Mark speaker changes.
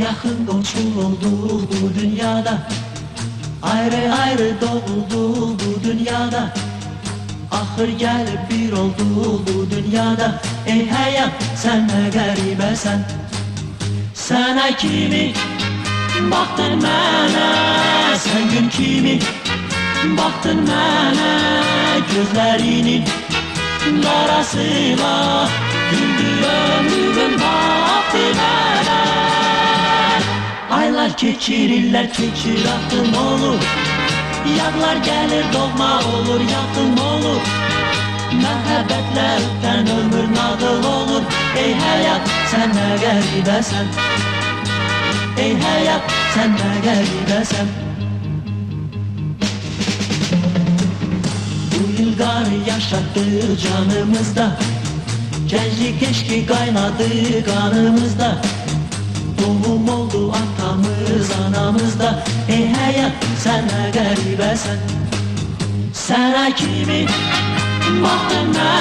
Speaker 1: yakın komşu olduk bu dünyada. Ayrı ayrı doğulduk bu dünyada. Ahır gelip bir olduk bu dünyada. Ey hayat sen ne garibesen Sana kimi baktın mənə Sen gün kimi baktın mənə Gözlerinin karasıyla keçirirler keçir aklım olur. Yadlar gelir doğma olur yakın olur. Məhəbbətlə ötən ömür nağıl olur. Ey həyat sən nə qəribəsən Ey həyat sən nə qəribəsən Bu yılları yaşattık canımızda. Gençlik eşki kaynadı kanımızda atamız anamızda Ey hayat sen ne garibesən Sana kimi baktın mənə